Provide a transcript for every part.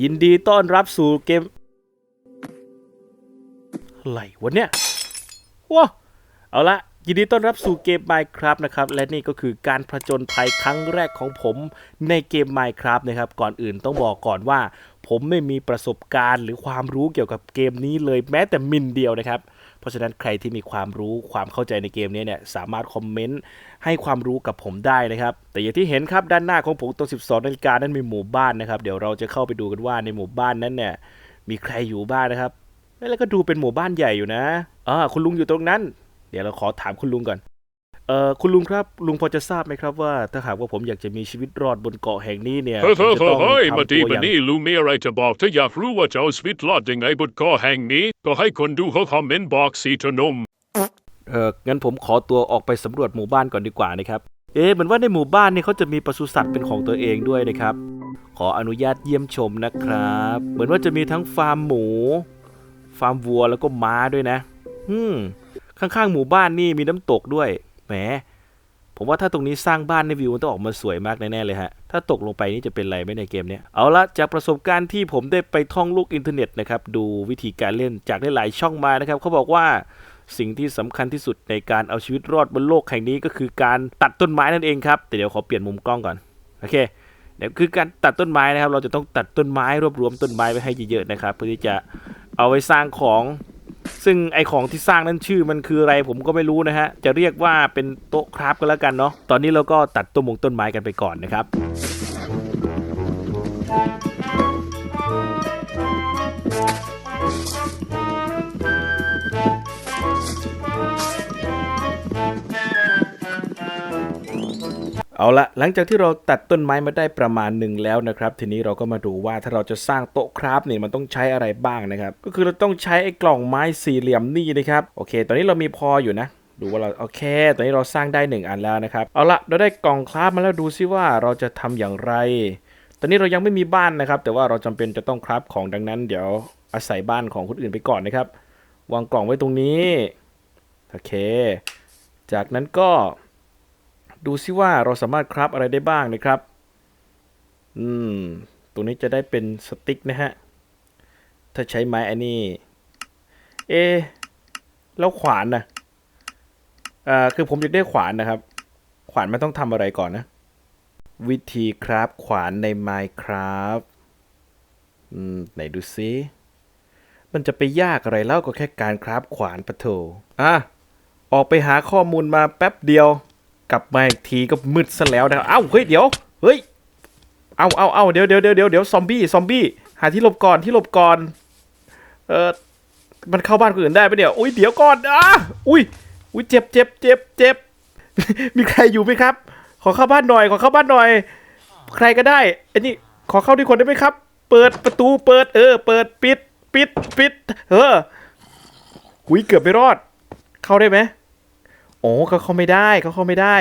ยินดีต้อนรับสู่เกม อะไรวะเนี่ยว้าเอาละยินดีต้อนรับสู่เกม Minecraft นะครับ และนี่ก็คือการผจญภัยครั้งแรกของผมในเกม Minecraft นะครับ ก่อนอื่นต้องบอกก่อนว่า ผมไม่มีประสบการณ์ หรือความรู้เกี่ยวกับเกมนี้เลยแม้แต่มินเดียวนะครับ เพราะฉะนั้นใครที่มีความรู้ความเข้าใจในเกมนี้เนี่ยสามารถคอมเมนต์ให้ความรู้กับผมได้นะครับ แต่อย่างที่เห็นครับด้านหน้าของผมตรง12นาฬิกานั้นมีหมู่บ้านนะครับ เดี๋ยวเราจะเข้าไปดูกันว่าในหมู่บ้านนั้นเนี่ยมีใครอยู่บ้างนะครับแล้วก็ดูเป็นหมู่บ้านใหญ่อยู่นะอ่าคุณลุงอยู่ตรงนั้น เดี๋ยวเราขอถามคุณลุงก่อน เอ่อคุณลุงครับ ลุงพอจะทราบไหมครับว่า ถ้าหากว่าผมอยากจะมีชีวิตรอดบนเกาะแห่งนี้เนี่ยเฮ้ยผมจะต้องเฮ้ยทำมาตัดีวอมาย่าง นี่ลุงมีอะไรจะบอก ถ้าอยากรู้ว่าจะเอาชีวิตรอดยังไงบนเกาะแห่งนี้ ก็ให้คนดูเขาคอมเมนต์บอกสีทนม เอองั้นผมขอตัวออกไปสำรวจหมู่บ้านก่อนดีกว่านะครับ เอ๊ะเหมือนว่าในหมู่บ้านนี่เขาจะมีปศุสัตว์เป็นของตัวเองด้วยนะครับ ขออนุญาตเยี่ยมชมนะครับ เหมือนว่าจะมีทั้งฟาร์มหมู ฟาร์มวัวแล้วก็ม้าด้วยนะ อืม ข้างๆหมู่บ้านนี่มีน้ำตกด้วย แหมผมว่าถ้าตรงนี้สร้างบ้านในวิวมันต้องออกมาสวยมากแน่ๆเลยฮะ ถ้าตกลงไปนี่จะเป็นไรไหมในเกมเนี้ย เอาละจากประสบการณ์ที่ผมได้ไปท่องโลกอินเทอร์เน็ตนะครับ ดูวิธีการเล่นจากหลายๆช่องมานะครับ เขาบอกว่าสิ่งที่สำคัญที่สุดในการเอาชีวิตรอดบนโลกแห่งนี้ก็คือการตัดต้นไม้นั่นเองครับ แต่เดี๋ยวขอเปลี่ยนมุมกล้องก่อน โอเคเดี๋ยวคือการตัดต้นไม้นะครับ เราจะต้องตัดต้นไม้รวบรวมต้นไม้ไว้ให้เยอะๆนะครับ เพื่อที่จะเอาไว้สร้างของ ซึ่งไอของที่สร้างนั้นชื่อมันคืออะไรผมก็ไม่รู้นะฮะ จะเรียกว่าเป็นโต๊ะคราฟก็แล้วกันเนาะ ตอนนี้เราก็ตัดต้นมงต้นไม้กันไปก่อนนะครับ เอาละหลังจากที่เราตัดต้นไม้มาได้ประมาณหนึ่งแล้วนะครับ ทีนี้เราก็มาดูว่าถ้าเราจะสร้างโต๊ะคราฟเนี่ยมันต้องใช้อะไรบ้างนะครับ ก็คือเราต้องใช้ไอ้กล่องไม้สี่เหลี่ยมนี่นะครับโอเค ตอนนี้เรามีพออยู่นะดูว่าเราโอเค ตอนนี้เราสร้างได้หนึ่งอันแล้วนะครับ เอาละเราได้กล่องคราฟมาแล้วดูซิว่าเราจะทำอย่างไร ตอนนี้เรายังไม่มีบ้านนะครับ แต่ว่าเราจำเป็นจะต้องคราฟของดังนั้น เดี๋ยวอาศัยบ้านของคนอื่นไปก่อนนะครับ วางกล่องไว้ตรงนี้ โอเค จากนั้นก็ ดูซิว่าเราสามารถคราฟอะไรได้บ้างนะครับ อืม ตรงนี้จะได้เป็นสติ๊กนะฮะ ถ้าใช้ไม้อันนี้ เอ แล้วขวานนะอ่าคือผมอยากได้ขวานนะครับ ขวานมันต้องทำอะไรก่อนนะ วิธีคราฟขวานใน Minecraft อืม ไหนดูซิมันจะไปยากอะไรเล่าก็แค่การคราฟขวานปะโถอะ ออกไปหาข้อมูลมาแป๊บเดียว กลับมาอีกทีก็มืดซะแล้วนะครับเอ้าเฮ้ยเดี๋ยวเฮ้ยเอาเอาเอาเดี๋ยวเดี๋ยวเดี๋ยวเดี๋ยวเดี๋ยวซอมบี้ซอมบี้หาที่หลบก่อนที่หลบก่อน เออมันเข้าบ้านคนอื่นได้ปะเนี่ยอุ้ยเดี๋ยวก่อนอะอุ้ยอุ้ยเจ็บเจ็บเจ็บเจ็บมีใครอยู่ไหมครับ ขอเข้าบ้านหน่อย ขอเข้าบ้านหน่อย ใครก็ได้ไอ้นี่ขอเข้าด้วยคนได้ไหมครับ เปิดประตูเปิด เออ เปิดปิด ปิดปิด เออหุยเกือบไม่รอด เข้าได้ไหม โอ้เขาเข้าไม่ได้เขาเข้าไม่ได้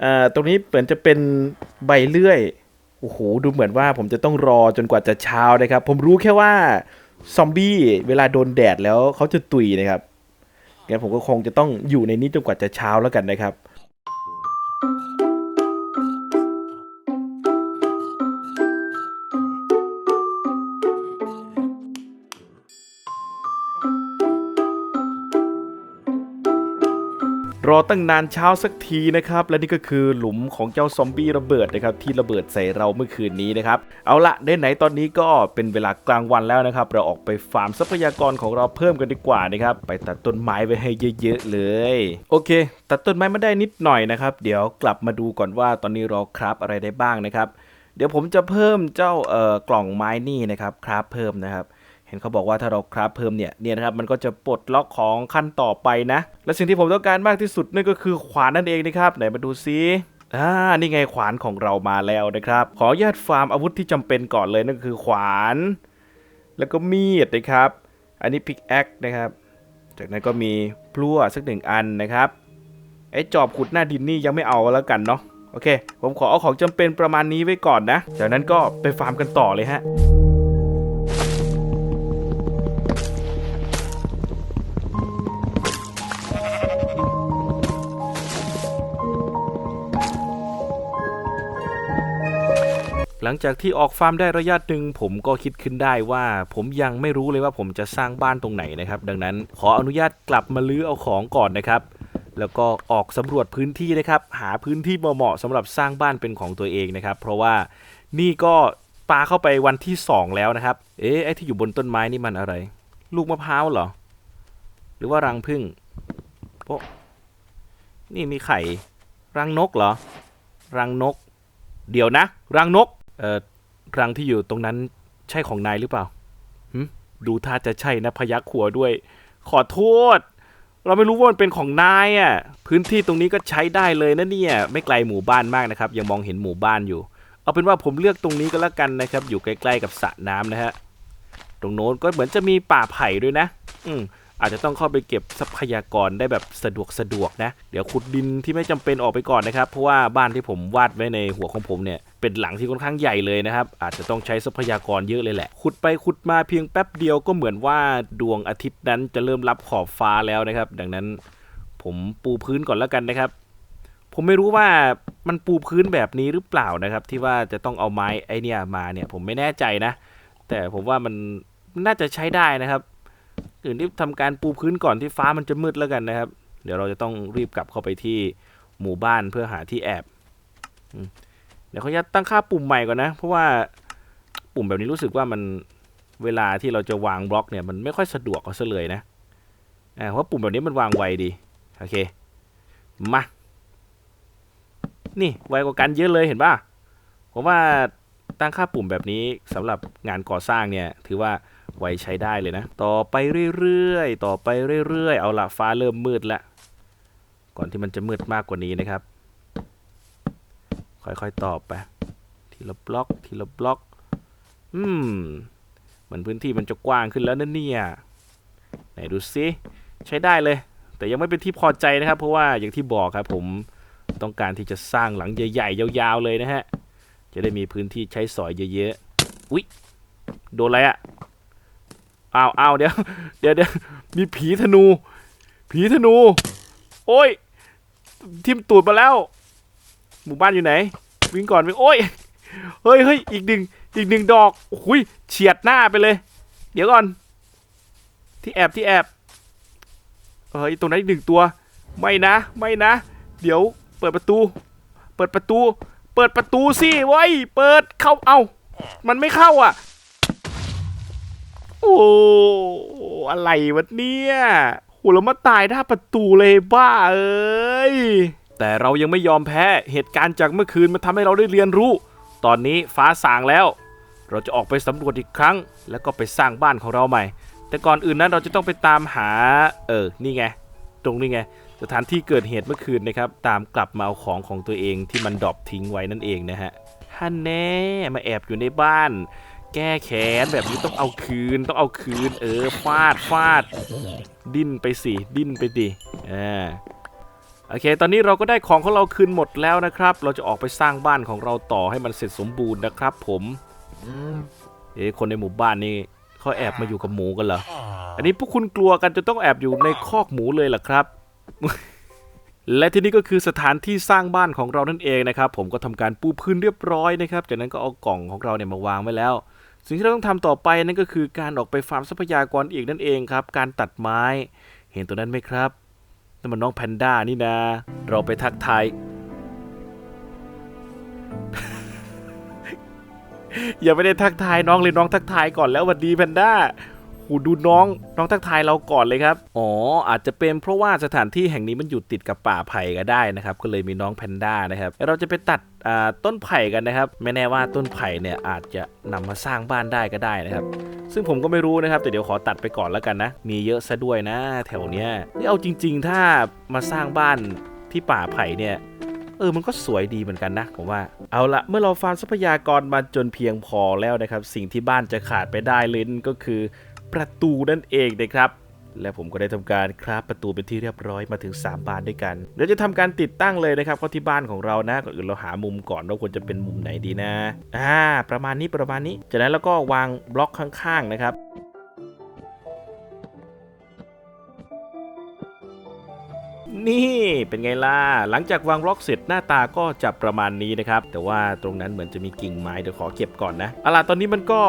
เอ่อตรงนี้เหมือนจะเป็นใบเลื่อยโอ้โหดูเหมือนว่าผมจะต้องรอจนกว่าจะเช้านะครับ ผมรู้แค่ว่าซอมบี้เวลาโดนแดดแล้วเขาจะตุยนะครับงั้นผมก็คงจะต้องอยู่ในนี้จนกว่าจะเช้าแล้วกันนะครับ รอตั้งนานเช้าสักทีนะครับ และนี่ก็คือหลุมของเจ้าซอมบี้ระเบิดนะครับที่ระเบิดใส่เราเมื่อคืนนี้นะครับ เอาละไหนๆตอนนี้ก็เป็นเวลากลางวันแล้วนะครับ เราออกไปฟาร์มทรัพยากรของเราเพิ่มกันดีกว่านะครับ ไปตัดต้นไม้ไว้ให้เยอะๆเลย โอเค ตัดต้นไม้มาได้นิดหน่อยนะครับ เดี๋ยวกลับมาดูก่อนว่าตอนนี้เราคราฟอะไรได้บ้างนะครับ เดี๋ยวผมจะเพิ่มเจ้าเอ่อกล่องไม้นี่นะครับคราฟเพิ่มนะครับ เห็นเขาบอกว่าถ้าเราคราฟเพิ่มเนี่ยเนี่ยนะครับมันก็จะปลดล็อกของขั้นต่อไปนะ และสิ่งที่ผมต้องการมากที่สุดนั่นก็คือขวานนั่นเองนะครับไหนมาดูซิอ่านี่ไงขวานของเรามาแล้วนะครับ ขอญาตฟาร์มอาวุธที่จำเป็นก่อนเลยนั่นก็คือขวาน แล้วก็มีดนะครับ อันนี้พิกแอคนะครับ จากนั้นก็มีพลั่วสักหนึ่งอันนะครับไอ้จอบขุดหน้าดินนี่ยังไม่เอาแล้วกันเนาะโอเค ผมขอเอาของจำเป็นประมาณนี้ไว้ก่อนนะ จากนั้นก็ไปฟาร์มกันต่อเลยฮะ หลังจากที่ออกฟาร์มได้ระยะหนึ่งผมก็คิดขึ้นได้ว่า ผมยังไม่รู้เลยว่าผมจะสร้างบ้านตรงไหนนะครับ ดังนั้นขออนุญาตกลับมาลื้อเอาของก่อนนะครับ แล้วก็ออกสำรวจพื้นที่นะครับ หาพื้นที่เหมาะๆสำหรับสร้างบ้านเป็นของตัวเองนะครับ เพราะว่านี่ก็ปาเข้าไปวันที่สองแล้วนะครับ เอ๊ะไอ้ที่อยู่บนต้นไม้นี่มันอะไร ลูกมะพร้าวเหรอ หรือว่ารังผึ้งโอ้นี่มีไข่ รังนกเหรอ รังนก เดี๋ยวนะ รังนก เอ่อรังที่อยู่ตรงนั้นใช่ของนายหรือเปล่าหึดูท่าจะใช่นะพยักขัวด้วย ขอโทษ เราไม่รู้ว่ามันเป็นของนายอะ พื้นที่ตรงนี้ก็ใช้ได้เลยนะเนี่ย ไม่ไกลหมู่บ้านมากนะครับ ยังมองเห็นหมู่บ้านอยู่ เอาเป็นว่าผมเลือกตรงนี้ก็แล้วกันนะครับ อยู่ใกล้ๆกับสระน้ำนะฮะ ตรงโน้นก็เหมือนจะมีป่าไผ่ด้วยนะ อืม อาจจะต้องเข้าไปเก็บทรัพยากรได้แบบสะดวกสะดวกนะ เดี๋ยวขุดดินที่ไม่จำเป็นออกไปก่อนนะครับ เพราะว่าบ้านที่ผมวาดไว้ในหัวของผมเนี่ยเป็นหลังที่ค่อนข้างใหญ่เลยนะครับ อาจจะต้องใช้ทรัพยากรเยอะเลยแหละ ขุดไปขุดมาเพียงแป๊บเดียวก็เหมือนว่าดวงอาทิตย์นั้นจะเริ่มรับขอบฟ้าแล้วนะครับ ดังนั้นผมปูพื้นก่อนแล้วกันนะครับ ผมไม่รู้ว่ามันปูพื้นแบบนี้หรือเปล่านะครับ ที่ว่าจะต้องเอาไม้ไอเนี่ยมาเนี่ยผมไม่แน่ใจนะ แต่ผมว่ามันน่าจะใช้ได้นะครับ อื่นที่ทำการปูพื้นก่อนที่ฟ้ามันจะมืดแล้วกันนะครับ เดี๋ยวเราจะต้องรีบกลับเข้าไปที่หมู่บ้านเพื่อหาที่แอบเดี๋ยวเขาจะตั้งค่าปุ่มใหม่ก่อนนะ เพราะว่าปุ่มแบบนี้รู้สึกว่ามันเวลาที่เราจะวางบล็อกเนี่ยมันไม่ค่อยสะดวกเอาซะเลยนะอ่าเพราะปุ่มแบบนี้มันวางไวดีโอเคมานี่ไวกว่ากันเยอะเลยเห็นป่ะผมว่าตั้งค่าปุ่มแบบนี้สำหรับงานก่อสร้างเนี่ยถือว่า ไว้ใช้ได้เลยนะ ต่อไปเรื่อยๆ ต่อไปเรื่อยๆ เอาละฟ้าเริ่มมืดแล้ว ก่อนที่มันจะมืดมากกว่านี้นะครับ ค่อยๆตอบไป ทีละบล็อกทีละบล็อก อืมเหมือนพื้นที่มันจะกว้างขึ้นแล้วนะเนี่ย ไหนดูซิใช้ได้เลย แต่ยังไม่เป็นที่พอใจนะครับ เพราะว่าอย่างที่บอกครับผมต้องการที่จะสร้างหลังใหญ่ๆยาวๆเลยนะฮะ จะได้มีพื้นที่ใช้สอยเยอะๆ อุ๊ย โดนอะไรอะ อ้าวอ้าวเดี๋ยวเดี๋ยวเดี๋ยวมีผีธนู ผีธนู โอ้ย ทิมตูดมาแล้ว หมู่บ้านอยู่ไหน วิ่งก่อนวิ่งโอ้ย เฮ้ยเฮ้ยอีกหนึ่งอีกหนึ่งดอกโอ้ยเฉียดหน้าไปเลย เดี๋ยวก่อน ที่แอบที่แอบเฮ้ยตรงนั้นอีกหนึ่งตัว ไม่นะ ไม่นะ เดี๋ยวเปิดประตู เปิดประตู เปิดประตูสิเว้ย เปิดเข้า เอ้า มันไม่เข้าอะ อ้ อะไรวะเนี่ยโหเรามาตายหน้าประตูเลยบ้าเอ้ย แต่เรายังไม่ยอมแพ้ เหตุการณ์จากเมื่อคืนมันทำให้เราได้เรียนรู้ ตอนนี้ฟ้าสางแล้ว เราจะออกไปสำรวจอีกครั้ง แล้วก็ไปสร้างบ้านของเราใหม่ แต่ก่อนอื่นนั้นเราจะต้องไปตามหา เออ นี่ไง ตรงนี้ไง สถานที่เกิดเหตุเมื่อคืนนะครับ ตามกลับมาเอาของของตัวเองที่มันดรอปทิ้งไว้นั่นเองนะฮะฮันแน่มาแอบอยู่ในบ้าน แก้แค้นแบบนี้ต้องเอาคืนต้องเอาคืน เออฟาดฟาด ดิ้นไปสิ ดิ้นไปดิอ่าโอเค ตอนนี้เราก็ได้ของของเราคืนหมดแล้วนะครับ เราจะออกไปสร้างบ้านของเราต่อให้มันเสร็จสมบูรณ์นะครับ ผมเอ๊ะคนในหมู่บ้านนี่เขาแอบมาอยู่กับหมูกันเหรอ อันนี้พวกคุณกลัวกันจะต้องแอบอยู่ในคอกหมูเลยเหรอครับ และที่นี่ก็คือสถานที่สร้างบ้านของเรานั่นเองนะครับ ผมก็ทำการปูพื้นเรียบร้อยนะครับ จากนั้นก็เอากล่องของเราเนี่ยมาวางไว้แล้ว สิ่งที่เราต้องทำต่อไปนั่นก็คือการออกไปฟาร์มทรัพยากรอีกนั่นเองครับ การตัดไม้ เห็นตัวนั้นไหมครับนั่นมันน้องแพนด้านี่นะ เราไปทักทาย อย่าไม่ได้ทักทายน้องเลยน้องทักทายก่อนแล้วสวัสดีแพนด้า หูดูน้องน้องทักทายเราก่อนเลยครับ อ๋อ อาจจะเป็นเพราะว่าสถานที่แห่งนี้มันอยู่ติดกับป่าไผ่ก็ได้นะครับ ก็เลยมีน้องแพนด้านะครับเราจะไปตัดต้นไผ่กันนะครับ ไม่แน่ว่าต้นไผ่เนี่ยอาจจะนำมาสร้างบ้านได้ก็ได้นะครับ ซึ่งผมก็ไม่รู้นะครับ แต่เดี๋ยวขอตัดไปก่อนแล้วกันนะ มีเยอะซะด้วยนะ แถวเนี้ยนี่เอาจริง ๆ ถ้ามาสร้างบ้านที่ป่าไผ่เนี่ยเออ มันก็สวยดีเหมือนกันนะผมว่า เอาละเมื่อเราฟาร์มทรัพยากรมาจนเพียงพอแล้วนะครับ สิ่งที่บ้านจะขาดไปได้ลยนั่นก็คือ ประตูนั่นเองนะครับ และผมก็ได้ทำการคราฟประตูเป็นที่เรียบร้อยมาถึง 3 บานด้วยกันเดี๋ยวจะทำการติดตั้งเลยนะครับเข้าที่บ้านของเรานะก่อนอื่นเราหามุมก่อนว่าควรจะเป็นมุมไหนดีนะอ่าประมาณนี้ประมาณนี้จากนั้นเราก็วางบล็อกข้างๆนะครับ นี่เป็นไงล่ะ หลังจากวางบล็อกเสร็จหน้าตาก็จะประมาณนี้นะครับ แต่ว่าตรงนั้นเหมือนจะมีกิ่งไม้เดี๋ยวขอเก็บก่อนนะเอาล่ะตอนนี้มันก็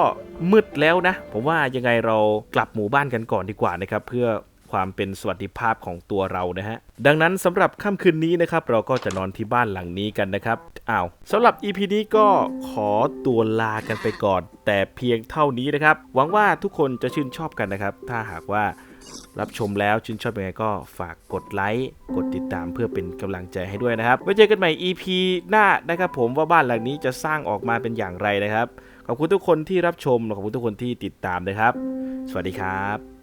มืดแล้วนะ ผมว่ายังไงเรากลับหมู่บ้านกันก่อนดีกว่านะครับ เพื่อความเป็นสวัสดิภาพของตัวเรานะฮะ ดังนั้นสำหรับค่ำคืนนี้นะครับ เราก็จะนอนที่บ้านหลังนี้กันนะครับ อ้าวสำหรับ EP นี้ก็ขอตัวลากันไปก่อน แต่เพียงเท่านี้นะครับ หวังว่าทุกคนจะชื่นชอบกันนะครับ ถ้าหากว่า รับชมแล้วชื่นชอบยังไงก็ฝากกดไลค์กดติดตามเพื่อเป็นกำลังใจให้ด้วยนะครับ ไว้เจอกันใหม่ EP หน้านะครับผมว่าบ้านหลังนี้จะสร้างออกมาเป็นอย่างไรนะครับ ขอบคุณทุกคนที่รับชมและขอบคุณทุกคนที่ติดตามนะครับ สวัสดีครับ